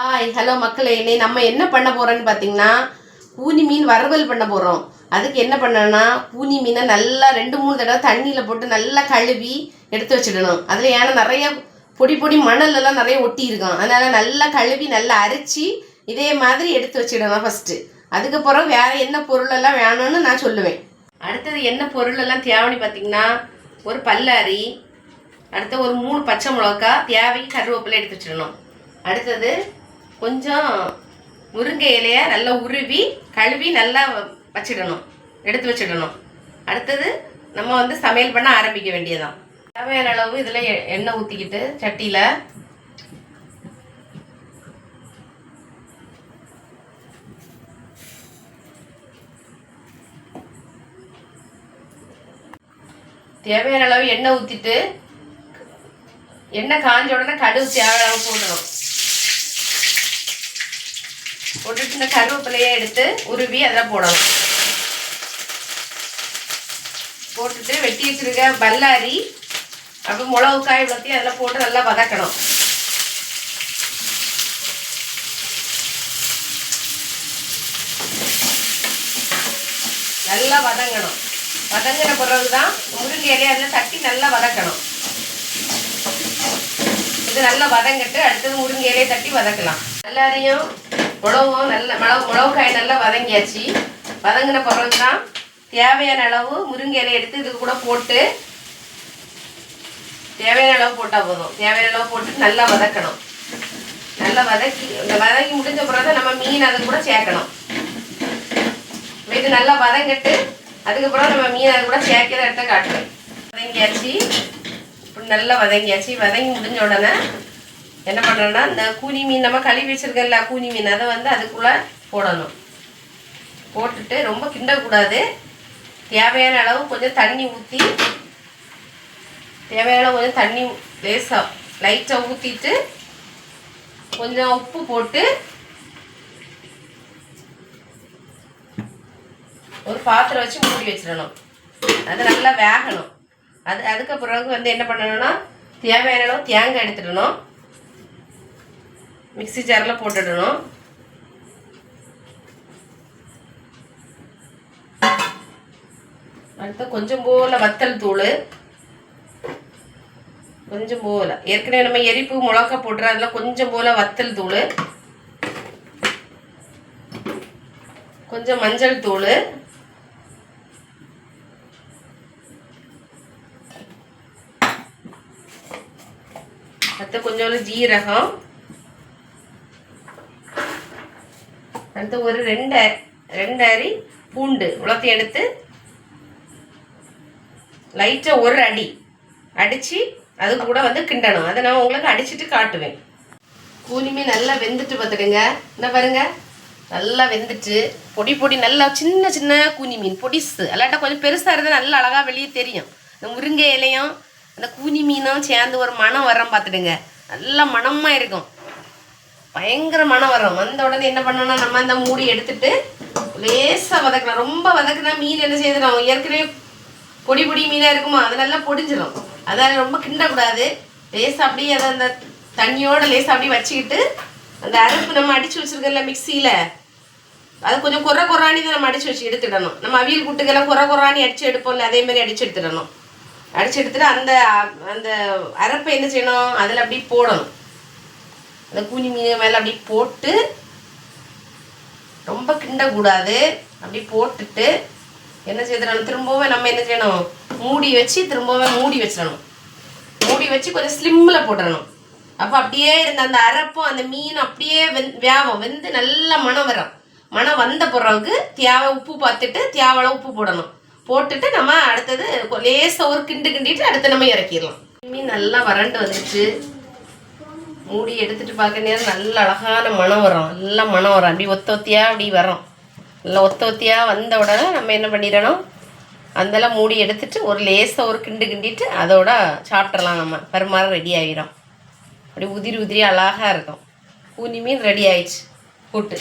Hi hello மக்களே. இன்னைக்கு நம்ம என்ன பண்ண போகிறோன்னு பார்த்தீங்கன்னா கூனி மீன் வறுவல் பண்ண போகிறோம் அதுக்கு என்ன பண்ணணும்னா கூனி மீனை நல்லா ரெண்டு மூணு தடவை தண்ணியில் போட்டு நல்லா கழுவி எடுத்து வச்சிடணும். அதில் ஏன்னா நிறைய பொடி பொடி மணல் நிறைய ஒட்டி இருக்கும். அதனால் நல்லா கழுவி நல்லா அரைச்சி இதே மாதிரி எடுத்து வச்சிடணும் ஃபஸ்ட்டு அதுக்கப்புறம் வேறு என்ன பொருளெல்லாம் வேணும்னு நான் சொல்லுவேன். அடுத்தது என்ன பொருளெல்லாம் தேவைன்னு பார்த்தீங்கன்னா ஒரு பல்லாரி அடுத்து ஒரு மூணு பச்சை மிளகா தேவை கருவேப்பிலை எடுத்து வச்சிடணும். அடுத்தது கொஞ்சம் முருங்கை இலையை நல்லா உருவி கழுவி நல்லா வச்சிடணும். எடுத்து வச்சிடணும். அடுத்தது நம்ம வந்து சமையல் பண்ண ஆரம்பிக்க வேண்டியதான் தேவையான அளவு இதில் எண்ணெய் ஊற்றிக்கிட்டு சட்டியில். தேவையான அளவு எண்ணெய் ஊற்றிட்டு எண்ணெய் காஞ்ச உடனே கடுகு தேவையான அளவு போடணும். போட்டுட்டு இந்த கருவேப்பிலையை எடுத்து உருவி அதில் போடணும். போட்டுட்டு வெட்டி வச்சுருக்க பல்லாரி அப்புறம் மிளகு காய் இவ்வளோத்தையும் அதில் போட்டு நல்லா வதக்கணும். நல்லா வதங்கணும். வதங்கின பிறகு தான் முருங்கை இலையை அதில் தட்டி நல்லா வதக்கணும். இது நல்லா வதங்கிட்டு அடுத்தது முருங்கை இலையை தட்டி வதக்கலாம். எல்லாரையும் மிளகும் நல்ல மிளகு மிளகுக்காய் காய் நல்லா வதங்கியாச்சு. வதங்கின பிறகு தான் தேவையான அளவு முருங்கை எடுத்து இதுக்கு கூட போட்டு தேவையான அளவு போட்டால் போதும். தேவையான அளவு போட்டு நல்லா வதக்கணும். நல்லா வதக்கி இந்த வதக்கி முடிஞ்ச பிறகு தான் நம்ம மீன் அது கூட சேர்க்கணும். இது நல்லா வதங்கிட்டு அதுக்கப்புறம் நம்ம மீன் அது கூட சேர்க்கிற இடத்த காட்டுவேன் வதங்கியாச்சு. இப்படி நல்லா வதங்கியாச்சு. வதங்கி முடிஞ்ச உடனே என்ன பண்ணுறோன்னா இந்த கூனி மீன் நம்ம கழுவி வச்சுருக்கல கூனி மீன் அதை வந்து அதுக்குள்ளே போடணும். போட்டுட்டு ரொம்ப கிண்டக்கூடாது. தேவையான அளவு கொஞ்சம் தண்ணி ஊற்றி தேவையான கொஞ்சம் தண்ணி லேசாக லைட்டாக ஊற்றிட்டு கொஞ்சம் உப்பு போட்டு ஒரு பாத்திரம் வச்சு மூடி வச்சிடணும். அது நல்லா வேகணும். அது அதுக்கு பிறகு வந்து என்ன பண்ணணும்னா தேவையான அளவு தேங்காய் எடுத்துடணும். மிக்ஸி ஜாரில் போட்டுடணும். அடுத்து கொஞ்சம் போல வத்தல் தூள். கொஞ்சம் போல. ஏற்கனவே நம்ம எரிப்பு மிளகா போட்டுற அதில் கொஞ்சம் போல வத்தல் தூள். கொஞ்சம் மஞ்சள் தூள். அடுத்து கொஞ்சோண்டு ஜீரகம். அடுத்து ஒரு ரெண்டு ரெண்டு அரி பூண்டு. உலர்த்தி எடுத்து லைட்டாக ஒரு அடி அடித்து அது கூட வந்து கிண்டணும். அதை நான் உங்களுக்கு அடிச்சிட்டு காட்டுவேன். கூலிமே நல்லா வெந்துட்டு பார்த்துடுங்க என்ன பாருங்க. நல்லா வெந்துட்டு பொடி பொடி நல்லா சின்ன சின்ன கூனி மீன் பொடிசு. அல்லாட்டா கொஞ்சம் பெருசாக இருந்தால் நல்லா அழகாக வெளியே தெரியும். இந்த முருங்கை இலையும் அந்த கூனி மீனும் சேர்ந்து ஒரு மனம் வரம் பார்த்துடுங்க நல்லா மணமாக இருக்கும். பயங்கர மனம் வரும். வந்த உடனே என்ன பண்ணணும்னா நம்ம அந்த மூடி எடுத்துட்டு லேசாக வதக்கலாம் ரொம்ப வதக்குனா மீன் என்ன செய்யணும் ஏற்கனவே பொடி பொடி மீனாக இருக்குமா அது நல்லா பொடிஞ்சிடும் அதனால ரொம்ப கிண்டக்கூடாது. லேசாக அப்படியே அதை அந்த தண்ணியோட லேசாக அப்படியே வச்சுக்கிட்டு அந்த அரைப்பு நம்ம அடித்து வச்சிருக்கல மிக்சியில் அது கொஞ்சம் குறை குறாணி தான் நம்ம அடித்து வச்சு எடுத்துடணும். நம்ம அவியல் கூட்டுக்கெல்லாம் குறை குறாணி அடித்து எடுப்போம்ல அதே மாதிரி அடித்து எடுத்துடணும். அடித்து எடுத்துட்டு அந்த அந்த அரைப்பை என்ன செய்யணும்? அதில் அப்படி போடணும். அந்த கூனி மீன் மேலே அப்படி போட்டு ரொம்ப கிண்டக்கூடாது. அப்படி போட்டுட்டு என்ன செய்யணும் திரும்பவும் நம்ம என்ன செய்யணும்? மூடி வச்சு திரும்பவும் மூடி வச்சிடணும். மூடி வச்சு கொஞ்சம் ஸ்லிம்மில் போட்டுடணும் அப்போ அப்படியே இருந்த அந்த அரைப்பும் அந்த மீன் அப்படியே வெந் வேவும். வெந்து நல்ல மனம் வரும். மனம் வந்த பிறகு தேவை உப்பு பார்த்துட்டு தேவையான உப்பு போடணும். போட்டுட்டு நம்ம அடுத்தது லேசாக ஒரு கிண்டு கிண்டிட்டு அடுத்து நம்ம இறக்கிடலாம். மீன் நல்லா வறண்டு வந்துச்சு மூடி எடுத்துட்டு பார்க்க நேரம் நல்ல அழகான மனம் வரும். நல்ல மனம் வரும். அப்படி ஒத்த ஒத்தியாக அப்படி வரும். நல்லா ஒத்த ஒத்தியாக வந்த உடனே நம்ம என்ன பண்ணிடணும்? அதெல்லாம் மூடி எடுத்துட்டு ஒரு லேசாக ஒரு கிண்டு கிண்டிட்டு அதோட சாப்பிட்றலாம் நம்ம. பருமாற ரெடி ஆகிரும் அப்படி உதிரி உதிரி அழகாக இருக்கும். கூனி மீன் ரெடி ஆயிடுச்சு. கூட்டு